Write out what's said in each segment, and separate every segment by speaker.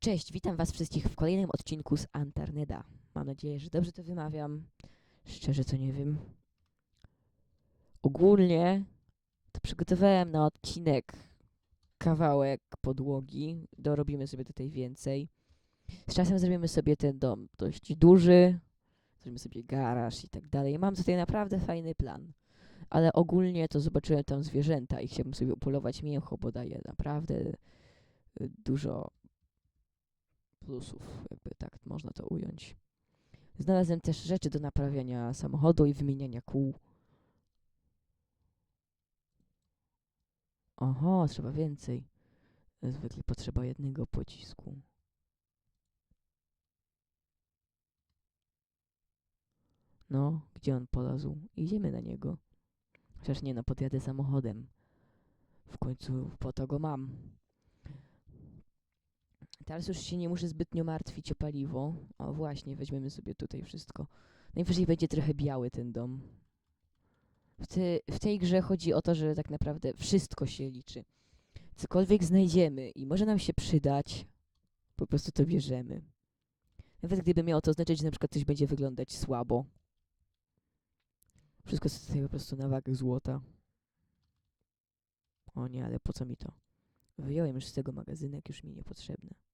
Speaker 1: Cześć, witam Was wszystkich w kolejnym odcinku z Antarneda. Mam nadzieję, że dobrze to wymawiam. Szczerze to nie wiem. Ogólnie to przygotowałem na odcinek kawałek podłogi. Dorobimy sobie tutaj więcej. Z czasem zrobimy sobie ten dom dość duży. Zrobimy sobie garaż i tak dalej. Mam tutaj naprawdę fajny plan. Ale ogólnie to zobaczyłem tam zwierzęta i chciałbym sobie upolować mięcho, bo daje naprawdę y, dużo plusów, jakby tak można to ująć. Znalazłem też rzeczy do naprawiania samochodu i wymieniania kół. Oho, trzeba więcej. Zwykle potrzeba jednego pocisku. No, gdzie on polazł? Idziemy na niego. Chociaż nie no, podjadę samochodem. W końcu po to go mam. Teraz już się nie muszę zbytnio martwić o paliwo. O właśnie, weźmiemy sobie tutaj wszystko. Najwyżej będzie trochę biały ten dom. W, te, w tej grze chodzi o to, że tak naprawdę wszystko się liczy. Cokolwiek znajdziemy i może nam się przydać, po prostu to bierzemy. Nawet gdyby miało to oznaczać, że na przykład coś będzie wyglądać słabo. Wszystko jest tutaj po prostu na wagę złota. O nie, ale po co mi to? Wyjąłem już z tego magazynek, już mi niepotrzebne.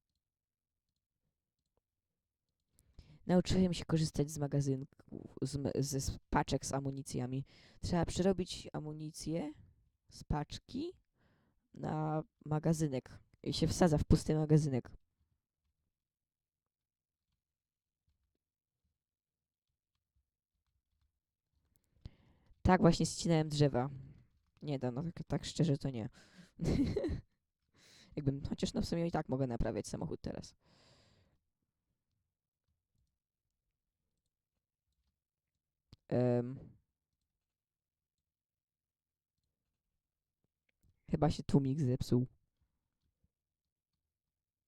Speaker 1: Nauczyłem się korzystać z magazynków, z, z paczek z amunicjami. Trzeba przerobić amunicję z paczki na magazynek i się wsadza w pusty magazynek. Tak właśnie ścinałem drzewa. Nie da, no tak, tak szczerze to nie. Jakbym, chociaż no w sumie i tak mogę naprawiać samochód teraz. Em. Chyba się tłumik zepsuł.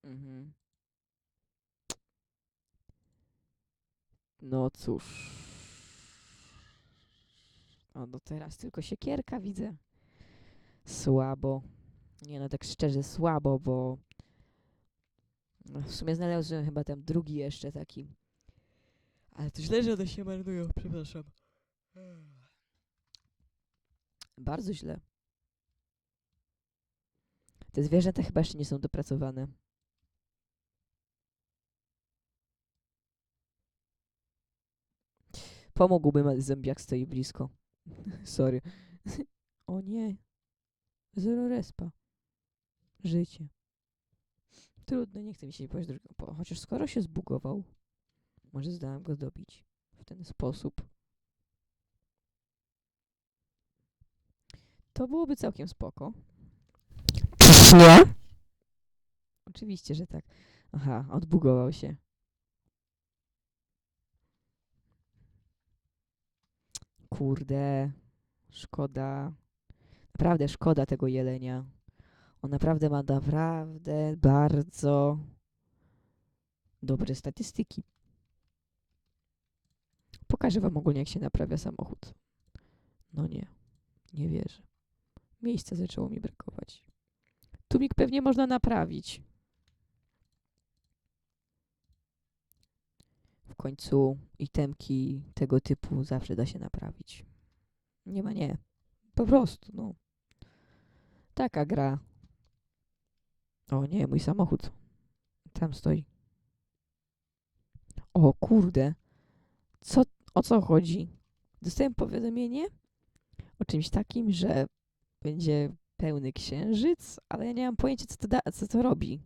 Speaker 1: Mhm. No cóż. O, no teraz tylko siekierka widzę. Słabo. Nie no, tak szczerze słabo, bo no, w sumie znalazłem chyba tam drugi jeszcze taki. Ale to źle, że one się marnują, przepraszam. Bardzo źle. Te zwierzęta chyba jeszcze nie są dopracowane. Pomógłbym, ale zębiak stoi blisko. Sorry. o nie. Zero respa. Życie. Trudno, nie chce mi się pójść drugą. Chociaż skoro się zbugował, może zdałem go dobić w ten sposób. To byłoby całkiem spoko. Nie? Oczywiście, że tak. Aha, odbugował się. Kurde, szkoda. Naprawdę szkoda tego jelenia. On naprawdę ma naprawdę bardzo dobre statystyki. Pokażę wam ogólnie, jak się naprawia samochód. No nie, nie wierzę. Miejsca zaczęło mi brakować. Tumik pewnie można naprawić. W końcu itemki tego typu zawsze da się naprawić. Nie ma nie. Po prostu, no. Taka gra. O nie, mój samochód. Tam stoi. O kurde. Co, o co chodzi? Dostałem powiadomienie o czymś takim, że będzie pełny księżyc, ale ja nie mam pojęcia, co to, da, co to robi.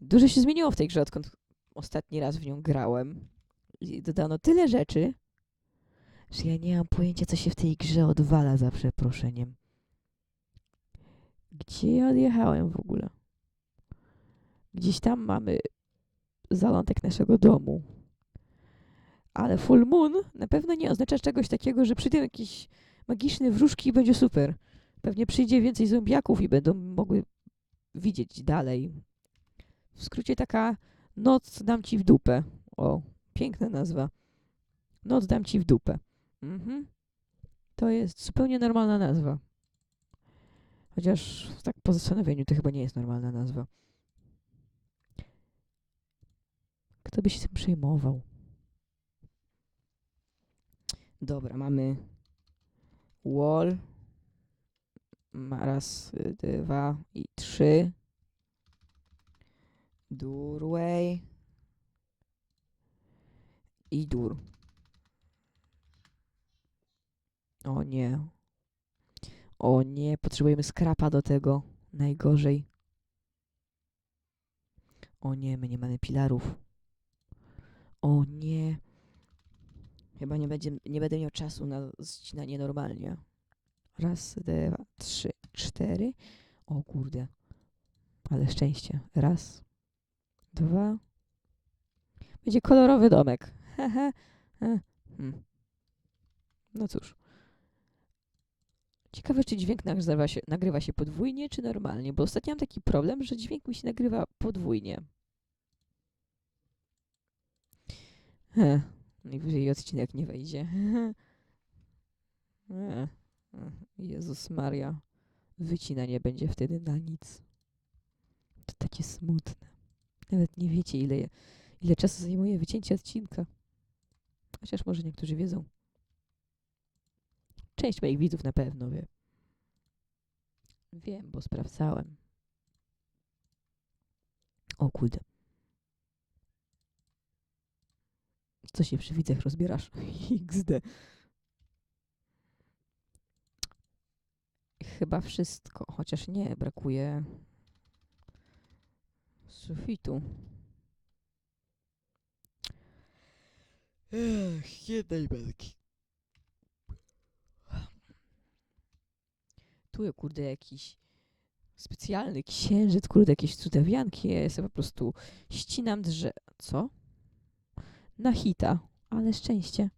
Speaker 1: Dużo się zmieniło w tej grze, odkąd ostatni raz w nią grałem. I dodano tyle rzeczy, że ja nie mam pojęcia, co się w tej grze odwala za przeproszeniem. Gdzie ja odjechałem w ogóle? Gdzieś tam mamy zalątek naszego domu. Ale full moon na pewno nie oznacza czegoś takiego, że przyjdą jakieś magiczne wróżki i będzie super. Pewnie przyjdzie więcej zombiaków i będą mogły widzieć dalej. W skrócie taka noc dam ci w dupę. O, piękna nazwa. Noc dam ci w dupę. Mhm. To jest zupełnie normalna nazwa. Chociaż tak po zastanowieniu to chyba nie jest normalna nazwa. to by się tym przejmował. Dobra, mamy wall. Raz, y, dwa i trzy. Doorway. I dur. O nie. O nie, potrzebujemy skrapa do tego. Najgorzej. O nie, my nie mamy pilarów. O nie. Chyba nie, będzie, nie będę miał czasu na ścinanie normalnie. Raz, dwa, trzy, cztery. O kurde. Ale szczęście. Raz, dwa. Będzie kolorowy domek. Hmm. No cóż. Ciekawe, czy dźwięk nagrywa się, nagrywa się podwójnie, czy normalnie, bo ostatnio mam taki problem, że dźwięk mi się nagrywa podwójnie. He, najwyżej odcinek nie wejdzie. E, e, Jezus Maria. Wycinanie będzie wtedy na nic. To takie smutne. Nawet nie wiecie, ile, ile czasu zajmuje wycięcie odcinka. Chociaż może niektórzy wiedzą. Część moich widzów na pewno wie. Wiem, bo sprawdzałem. O kurde. Co się przy widzach rozbierasz? XD. Chyba wszystko, chociaż nie, brakuje sufitu. Ech, jednej belki. Tu jest, kurde, jakiś specjalny księżyc, kurde, jakieś cudawianki. Ja sobie po prostu ścinam drzew. Co? Na hita, ale szczęście.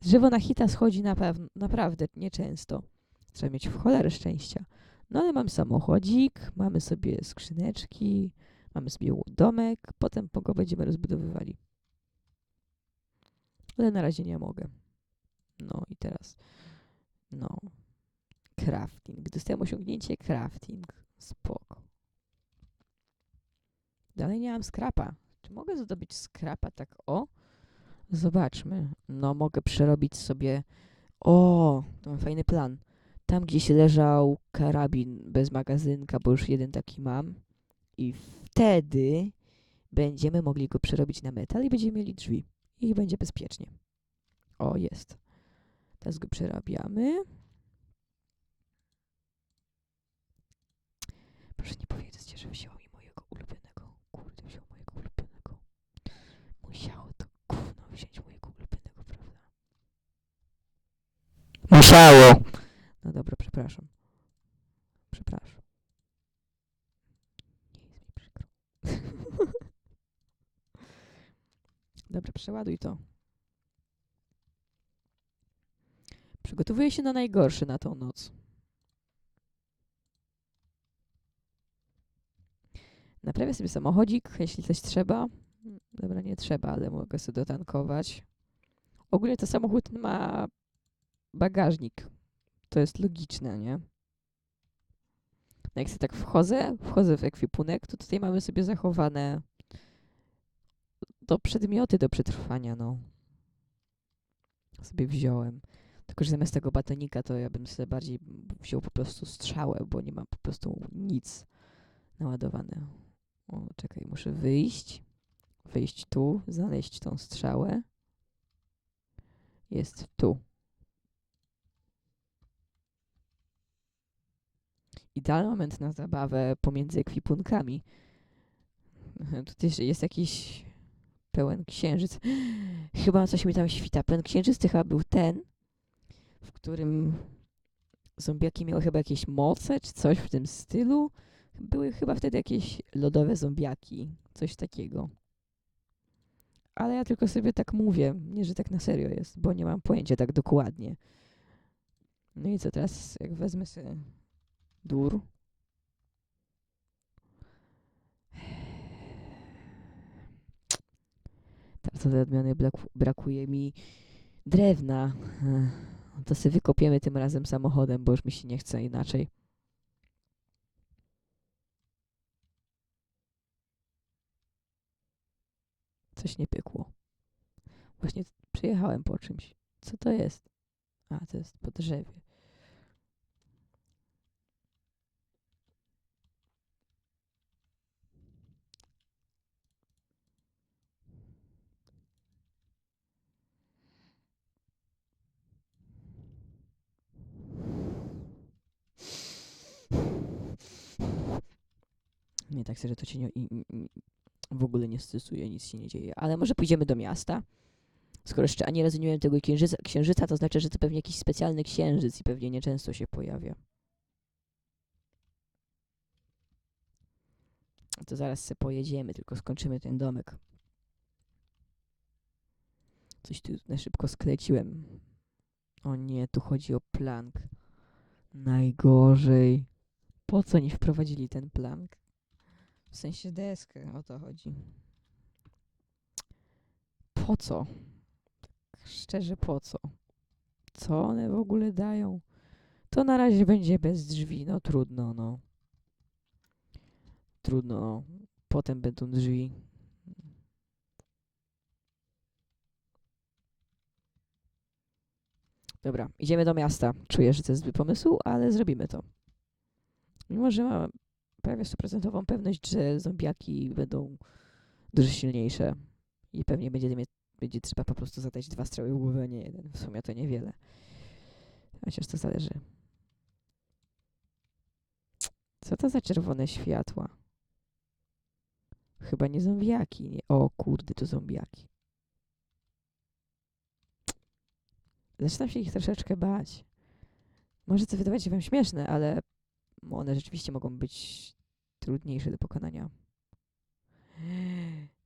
Speaker 1: Drzewo na hita schodzi na pew- naprawdę nieczęsto. Trzeba mieć w cholerę szczęścia. No ale mamy samochodzik, mamy sobie skrzyneczki, mamy sobie domek, potem go będziemy rozbudowywali. Ale na razie nie mogę. No i teraz. No. Crafting. Dostałem osiągnięcie crafting. Spoko. Dalej nie mam skrapa. Czy mogę zdobyć skrapa tak o? Zobaczmy. No, mogę przerobić sobie. O, to mam fajny plan. Tam gdzieś leżał karabin bez magazynka, bo już jeden taki mam. I wtedy będziemy mogli go przerobić na metal i będziemy mieli drzwi. I będzie bezpiecznie. O, jest. Teraz go przerabiamy. Proszę nie powiedzieć, że wziął mi mojego ulubionego. Kurde, wziął mojego ulubionego. Musiało to gówno wziąć mojego ulubionego, prawda? Musiało! No dobra, przepraszam. Przepraszam. Nie jest mi przykro. dobra, przeładuj to. Przygotowuję się na najgorszy na tą noc. Naprawię sobie samochodzik, jeśli coś trzeba. Dobra, nie trzeba, ale mogę sobie dotankować. Ogólnie to samochód ma bagażnik. To jest logiczne, nie? No jak sobie tak wchodzę, wchodzę w ekwipunek, to tutaj mamy sobie zachowane to przedmioty do przetrwania, no. Sobie wziąłem. Tylko, że zamiast tego batonika, to ja bym sobie bardziej wziął po prostu strzałę, bo nie mam po prostu nic naładowane. O, czekaj, muszę wyjść. Wyjść tu, znaleźć tą strzałę. Jest tu. Idealny moment na zabawę pomiędzy ekwipunkami. Tutaj jest jakiś pełen księżyc. Chyba coś mi tam świta. Pełen księżyc to chyba był ten, w którym zombiaki miały chyba jakieś moce, czy coś w tym stylu. Były chyba wtedy jakieś lodowe zombiaki, coś takiego. Ale ja tylko sobie tak mówię, nie, że tak na serio jest, bo nie mam pojęcia tak dokładnie. No i co teraz, jak wezmę sobie dur. Teraz do odmiany brakuje mi drewna. To sobie wykopiemy tym razem samochodem, bo już mi się nie chce inaczej. Coś nie pykło. Właśnie przyjechałem po czymś. Co to jest? A, to jest po drzewie. Nie, tak szczerze, to cię nie, w ogóle nie stresuje, nic się nie dzieje. Ale może pójdziemy do miasta? Skoro jeszcze ani razu nie miałem tego księżyca, księżyca, to znaczy, że to pewnie jakiś specjalny księżyc i pewnie nieczęsto się pojawia. To zaraz se pojedziemy, tylko skończymy ten domek. Coś tu na szybko skleciłem. O nie, tu chodzi o plank. Najgorzej. Po co nie wprowadzili ten plank? W sensie deskę, o to chodzi. Po co? Tak szczerze, po co? Co one w ogóle dają? To na razie będzie bez drzwi, no trudno, no. Trudno, no. Potem będą drzwi. Dobra, idziemy do miasta. Czuję, że to jest zły pomysł, ale zrobimy to. Mimo, że mam prawie stuprocentową pewność, że zombiaki będą dużo silniejsze i pewnie będzie, będzie trzeba po prostu zadać dwa strzały w głowę, nie jeden. W sumie to niewiele. Chociaż to zależy. Co to za czerwone światła? Chyba nie zombiaki. Nie. O kurde, to zombiaki. Zaczynam się ich troszeczkę bać. Może to wydawać się wam śmieszne, ale one rzeczywiście mogą być trudniejsze do pokonania.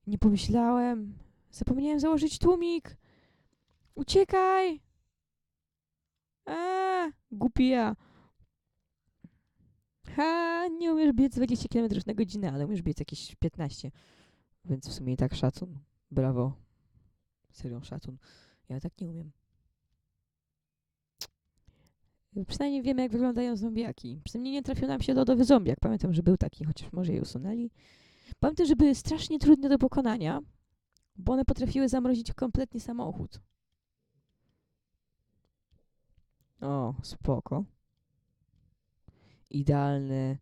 Speaker 1: Nie pomyślałem. Zapomniałem założyć tłumik. Uciekaj! A, głupi ja. Ha, nie umiesz biec 20 km na godzinę, ale umiesz biec jakieś 15. Więc w sumie i tak szacun. Brawo. Serio, szacun. Ja tak nie umiem. Przynajmniej wiemy, jak wyglądają zombiaki. Przynajmniej nie trafił nam się lodowy zombiak. Pamiętam, że był taki, chociaż może je usunęli. Pamiętam, że były strasznie trudne do pokonania, bo one potrafiły zamrozić kompletnie samochód. O, spoko. Idealny,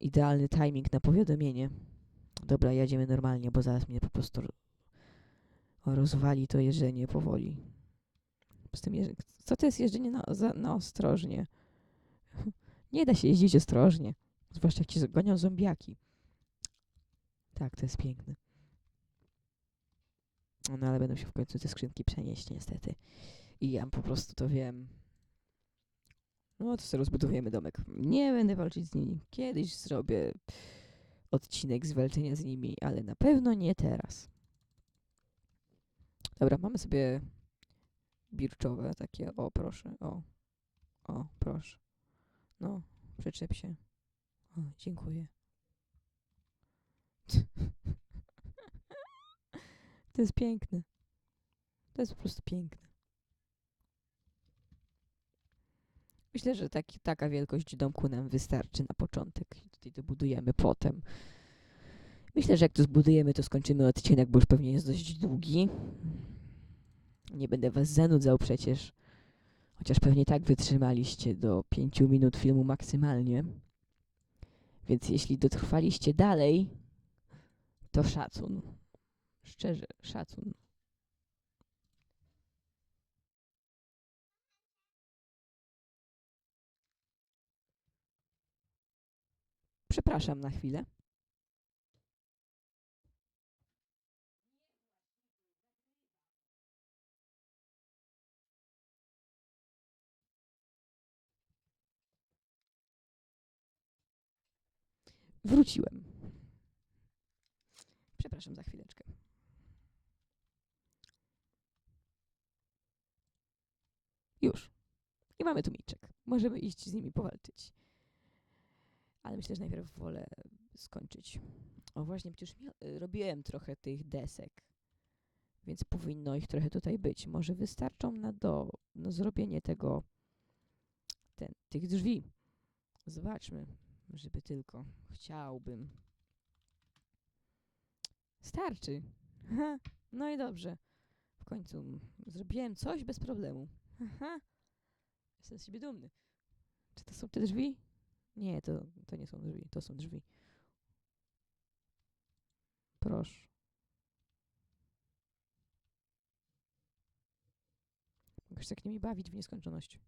Speaker 1: idealny timing na powiadomienie. Dobra, jedziemy normalnie, bo zaraz mnie po prostu ro- rozwali to jeżdżenie powoli. Z tym Co to jest jeżdżenie na, za, na ostrożnie? Nie da się jeździć ostrożnie. Zwłaszcza jak ci zgonią zombiaki. Tak, to jest piękne. No ale będą się w końcu te skrzynki przenieść niestety. I ja po prostu to wiem. No to sobie rozbudowujemy domek. Nie będę walczyć z nimi. Kiedyś zrobię odcinek z z nimi, ale na pewno nie teraz. Dobra, mamy sobie birczowe takie. O, proszę. O. O, proszę. No, przyczep się. O, dziękuję. To jest piękne. To jest po prostu piękne. Myślę, że taki, taka wielkość domku nam wystarczy na początek. Tutaj dobudujemy potem. Myślę, że jak to zbudujemy, to skończymy odcinek, bo już pewnie jest dość długi. Nie będę was zanudzał przecież. Chociaż pewnie tak wytrzymaliście do 5 minut filmu maksymalnie. Więc jeśli dotrwaliście dalej, to szacun. Szczerze, szacun. Przepraszam na chwilę. Wróciłem. Przepraszam za chwileczkę. Już. I mamy tu miczek. Możemy iść z nimi powalczyć. Ale myślę, że najpierw wolę skończyć. O właśnie, przecież robiłem trochę tych desek, więc powinno ich trochę tutaj być. Może wystarczą na, do, zrobienie tego, ten, tych drzwi. Zobaczmy, żeby tylko. Chciałbym. Starczy. Ha, no i dobrze. W końcu zrobiłem coś bez problemu. Jestem z siebie dumny. Czy to są te drzwi? Nie, to, to nie są drzwi. To są drzwi. Proszę. Mogę się tak nimi bawić w nieskończoność.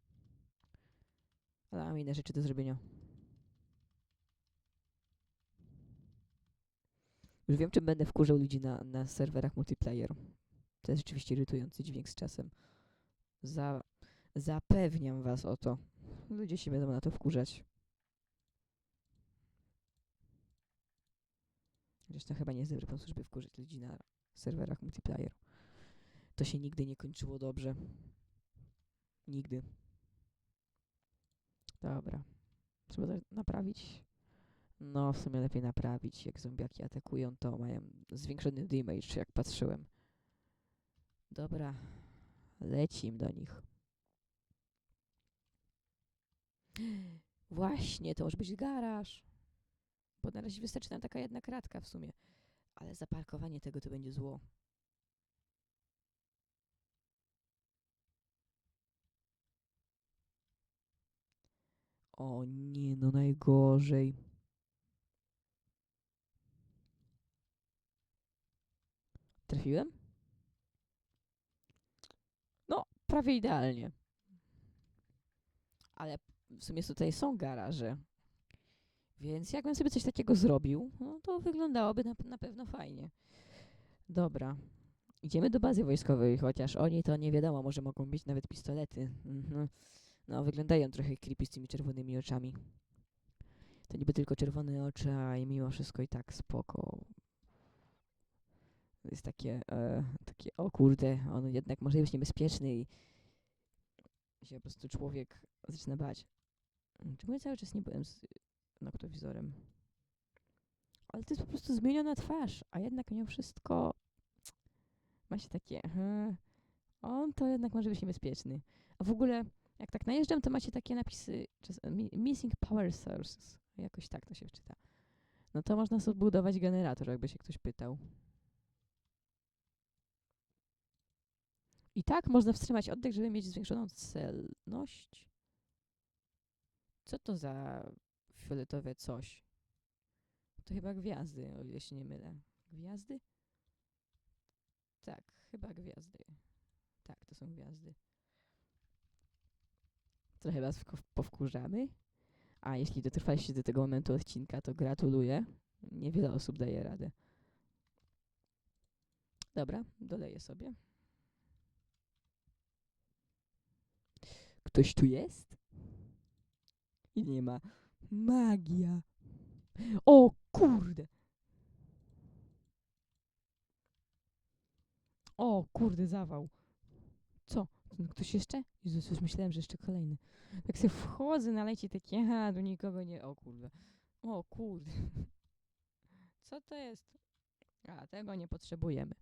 Speaker 1: Ale mam inne rzeczy do zrobienia. Już wiem, czym będę wkurzał ludzi na, na serwerach multiplayer. To jest rzeczywiście irytujący dźwięk z czasem. Za, zapewniam was o to. Ludzie się będą na to wkurzać. Zresztą chyba nie jest dobry pomysł, żeby wkurzyć ludzi na serwerach multiplayer. To się nigdy nie kończyło dobrze. Nigdy. Dobra. Trzeba to naprawić. No, w sumie lepiej naprawić. Jak zombiaki atakują, to mają zwiększony damage, jak patrzyłem. Dobra. Lecim do nich. Właśnie, to może być garaż. Bo na razie wystarczy nam taka jedna kratka w sumie. Ale zaparkowanie tego to będzie zło. O nie, no najgorzej. Trafiłem? No, prawie idealnie. Ale w sumie tutaj są garaże. Więc jakbym sobie coś takiego zrobił, no to wyglądałoby na, na pewno fajnie. Dobra. Idziemy do bazy wojskowej, chociaż oni to nie wiadomo, może mogą mieć nawet pistolety. Mhm. No, wyglądają trochę creepy z tymi czerwonymi oczami. To niby tylko czerwone oczy, a mimo wszystko i tak spoko. Jest takie, e, takie, o kurde, on jednak może być niebezpieczny i się po prostu człowiek zaczyna bać. Czemu ja cały czas nie byłem z noktowizorem? Ale to jest po prostu zmieniona twarz, a jednak mimo wszystko ma się takie, hmm, on to jednak może być niebezpieczny. A w ogóle, jak tak najeżdżam, to macie takie napisy, czas, mi- missing power sources, jakoś tak to się czyta. No to można sobie budować generator, jakby się ktoś pytał. I tak można wstrzymać oddech, żeby mieć zwiększoną celność. Co to za fioletowe coś? To chyba gwiazdy, o ile się nie mylę. Gwiazdy? Tak, chyba gwiazdy. Tak, to są gwiazdy. Trochę was powkurzamy. A jeśli dotrwaliście do tego momentu odcinka, to gratuluję. Niewiele osób daje radę. Dobra, doleję sobie. Ktoś tu jest? I nie ma. Magia. O kurde. O kurde, zawał. Co? Ktoś jeszcze? Jezus, już myślałem, że jeszcze kolejny. Tak sobie wchodzę na lecie takie, aha, tu nikogo nie... O kurde. O kurde. Co to jest? A, tego nie potrzebujemy.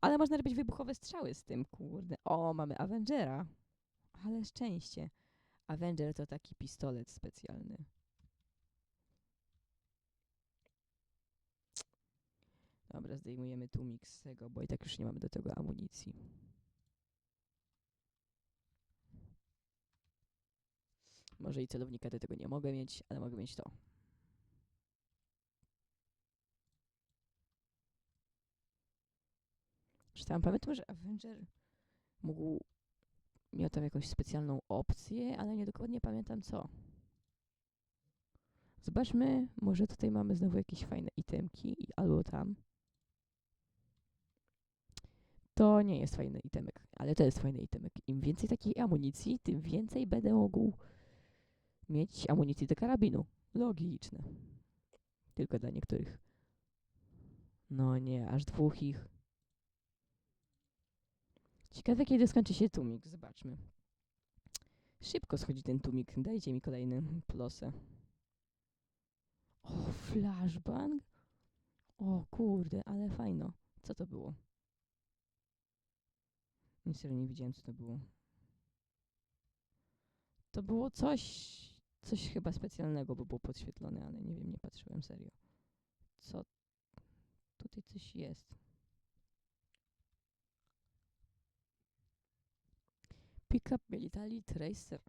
Speaker 1: Ale można robić wybuchowe strzały z tym, kurde. O, mamy Avengera. Ale szczęście. Avenger to taki pistolet specjalny. Dobra, zdejmujemy tłumik z tego, bo i tak już nie mamy do tego amunicji. Może i celownika do tego nie mogę mieć, ale mogę mieć to. Czytałam, pamiętam, że Avenger mógł miał tam jakąś specjalną opcję, ale nie dokładnie pamiętam co. Zobaczmy, może tutaj mamy znowu jakieś fajne itemki albo tam. To nie jest fajny itemek, ale to jest fajny itemek. Im więcej takiej amunicji, tym więcej będę mógł mieć amunicji do karabinu. Logiczne. Tylko dla niektórych. No nie, aż dwóch ich. Ciekawe, kiedy skończy się tłumik. Zobaczmy. Szybko schodzi ten tłumik. Dajcie mi kolejny plosę. O, flashbang? O kurde, ale fajno. Co to było? Serio nie widziałem, co to było. To było coś, coś chyba specjalnego, bo było podświetlone, ale nie wiem, nie patrzyłem serio. Co? Tutaj coś jest. Pickup Military Tracer.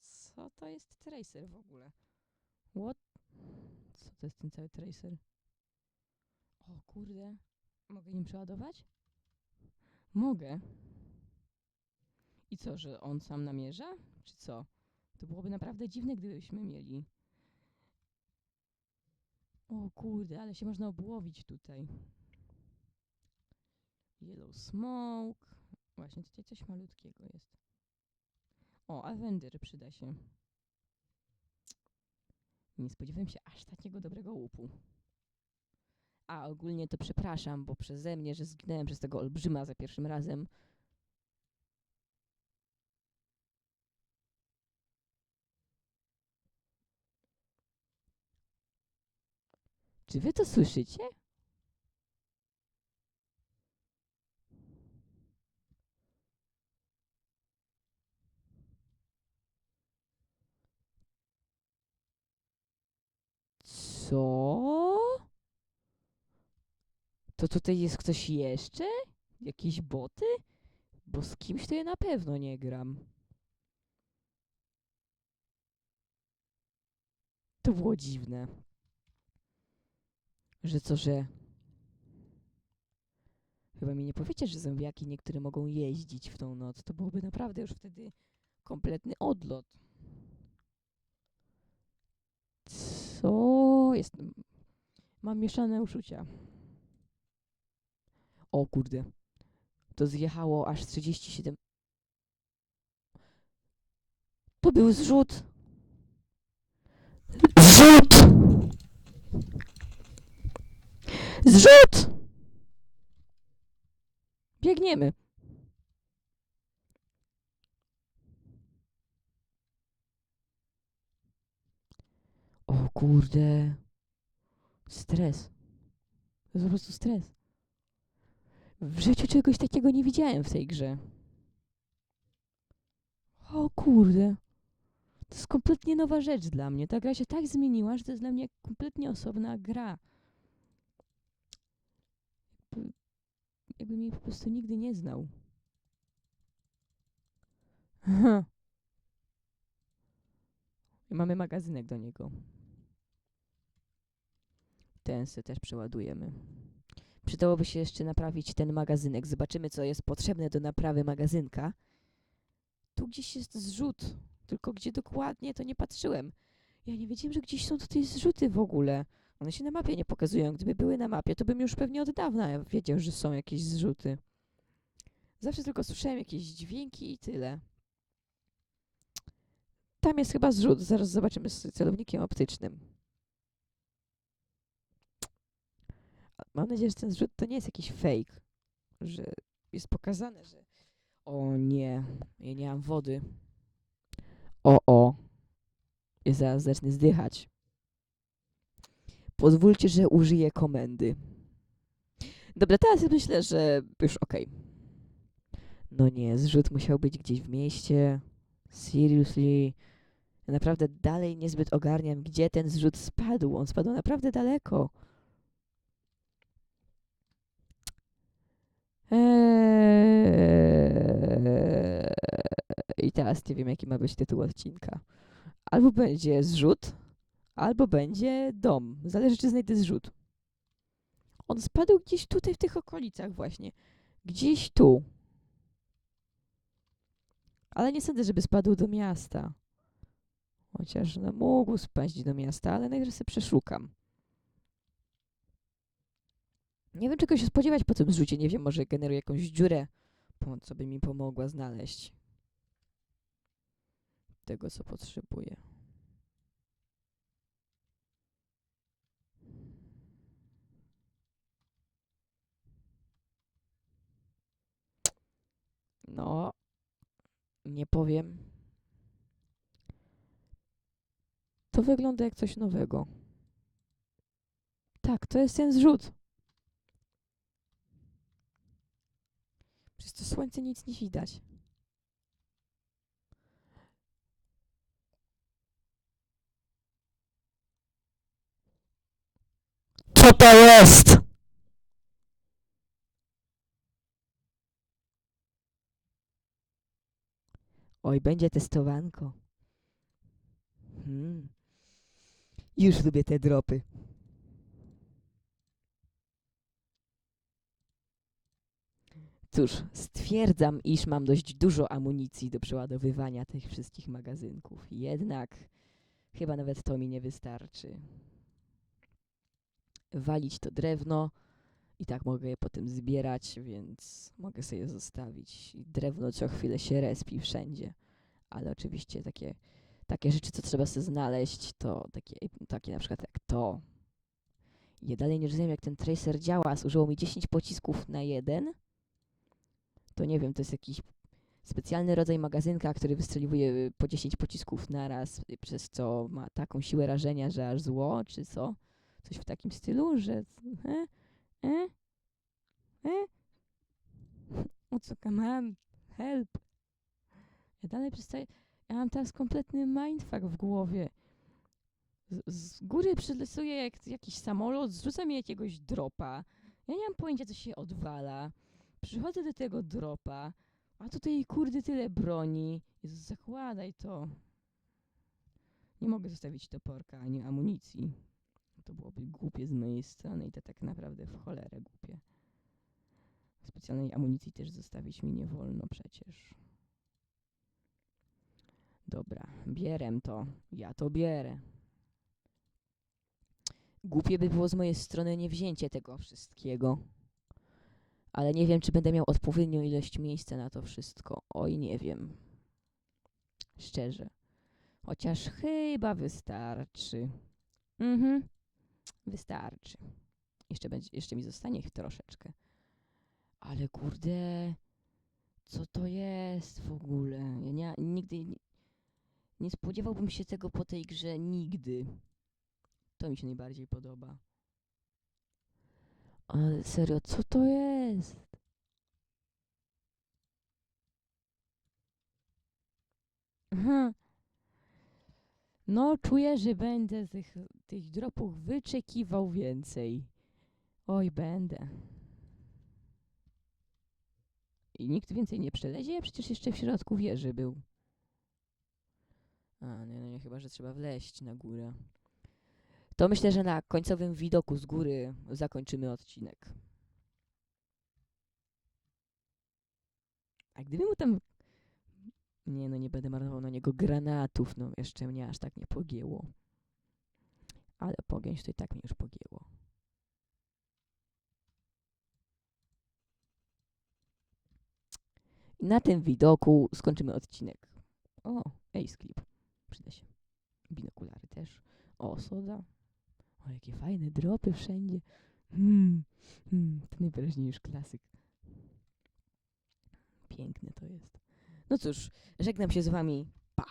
Speaker 1: Co to jest Tracer w ogóle? What? Co to jest ten cały Tracer? O kurde. Mogę nim przeładować? Mogę. I co, że on sam namierza? Czy co? To byłoby naprawdę dziwne, gdybyśmy mieli. O kurde, ale się można obłowić tutaj. Yellow smoke. Właśnie tutaj coś malutkiego jest. O, Avenger przyda się. Nie spodziewałem się aż takiego dobrego łupu. A ogólnie to przepraszam, bo przeze mnie, że zginąłem przez tego olbrzyma za pierwszym razem. Czy wy to słyszycie? Co? To tutaj jest ktoś jeszcze? Jakieś boty? Bo z kimś to ja na pewno nie gram. To było dziwne. Że co, że... Chyba mi nie powiecie, że zombiaki niektóre mogą jeździć w tą noc. To byłoby naprawdę już wtedy kompletny odlot. Jestem... Mam mieszane uczucia. O kurde. To zjechało aż 37. To był zrzut. Zrzut! Zrzut! Biegniemy. O kurde. Stres. To jest po prostu stres. W życiu czegoś takiego nie widziałem w tej grze. O kurde. To jest kompletnie nowa rzecz dla mnie. Ta gra się tak zmieniła, że to jest dla mnie kompletnie osobna gra. Jakby, jakby mnie po prostu nigdy nie znał. Mamy magazynek do niego. Se też przeładujemy. Przydałoby się jeszcze naprawić ten magazynek. Zobaczymy, co jest potrzebne do naprawy magazynka. Tu gdzieś jest zrzut, tylko gdzie dokładnie, to nie patrzyłem. Ja nie wiedziałem, że gdzieś są tutaj zrzuty w ogóle. One się na mapie nie pokazują. Gdyby były na mapie, to bym już pewnie od dawna wiedział, że są jakieś zrzuty. Zawsze tylko słyszałem jakieś dźwięki i tyle. Tam jest chyba zrzut. Zaraz zobaczymy z celownikiem optycznym. Mam nadzieję, że ten zrzut to nie jest jakiś fake, że jest pokazane, że o nie, ja nie mam wody. O, o. Ja zaraz zacznę zdychać. Pozwólcie, że użyję komendy. Dobra, teraz myślę, że już okej. No nie, zrzut musiał być gdzieś w mieście. Seriously. Ja naprawdę dalej niezbyt ogarniam, gdzie ten zrzut spadł. On spadł naprawdę daleko. Eee, I teraz nie wiem, jaki ma być tytuł odcinka. Albo będzie zrzut, albo będzie dom. Zależy, czy znajdę zrzut. On spadł gdzieś tutaj w tych okolicach właśnie. Gdzieś tu. Ale nie sądzę, żeby spadł do miasta. Chociaż no, mógł spaść do miasta, ale najwyżej sobie przeszukam. Nie wiem, czego się spodziewać po tym zrzucie. Nie wiem, może generuje jakąś dziurę, co by mi pomogła znaleźć tego, co potrzebuję. No, nie powiem. To wygląda jak coś nowego. Tak, to jest ten zrzut. Przez to słońce nic nie widać. Co to jest? Oj, będzie testowanko. Hmm. Już lubię te dropy. Cóż, stwierdzam, iż mam dość dużo amunicji do przeładowywania tych wszystkich magazynków. Jednak chyba nawet to mi nie wystarczy. Walić to drewno i tak mogę je potem zbierać, więc mogę sobie zostawić. Drewno co chwilę się respi wszędzie. Ale oczywiście takie, takie rzeczy, co trzeba sobie znaleźć, to takie, takie na przykład jak to. Ja dalej nie rozumiem, jak ten tracer działa. Służyło mi 10 pocisków na jeden. To nie wiem, to jest jakiś specjalny rodzaj magazynka, który wystrzeliwuje y, po 10 pocisków naraz, y, przez co ma taką siłę rażenia, że aż zło, czy co? Coś w takim stylu, że... E? E? E? O co, on, help. Ja dalej przestaję... Ja mam teraz kompletny mindfuck w głowie. Z, z góry przylesuje jak jakiś samolot, zrzuca mi jakiegoś dropa. Ja nie mam pojęcia, co się odwala. Przychodzę do tego dropa, a tutaj kurde tyle broni. Jezus, zakładaj to. Nie mogę zostawić toporka ani amunicji. To byłoby głupie z mojej strony i to tak naprawdę w cholerę głupie. Specjalnej amunicji też zostawić mi nie wolno przecież. Dobra, bierem to. Ja to bierę. Głupie by było z mojej strony nie wzięcie tego wszystkiego. Ale nie wiem, czy będę miał odpowiednią ilość miejsca na to wszystko. Oj, nie wiem. Szczerze. Chociaż chyba wystarczy. Mhm. Wystarczy. Jeszcze, będzie, jeszcze mi zostanie ich troszeczkę. Ale kurde, co to jest w ogóle? Ja nie, nigdy nie, nie spodziewałbym się tego po tej grze nigdy. To mi się najbardziej podoba. Ale serio, co to jest? No, czuję, że będę tych, tych dropów wyczekiwał więcej. Oj, będę. I nikt więcej nie przelezie? Przecież jeszcze w środku wieży był. A, nie, no nie, chyba, że trzeba wleźć na górę. To myślę, że na końcowym widoku z góry zakończymy odcinek. A gdyby mu tam... Nie, no nie będę marnował na niego granatów, no jeszcze mnie aż tak nie pogięło. Ale pogięć to i tak mnie już pogięło. I na tym widoku skończymy odcinek. O, Ace Clip. Przyda się. Binokulary też. O, soda. O, jakie fajne dropy wszędzie. Hmm, hmm, to najwyraźniej już klasyk. Piękne to jest. No cóż, żegnam się z wami. Pa!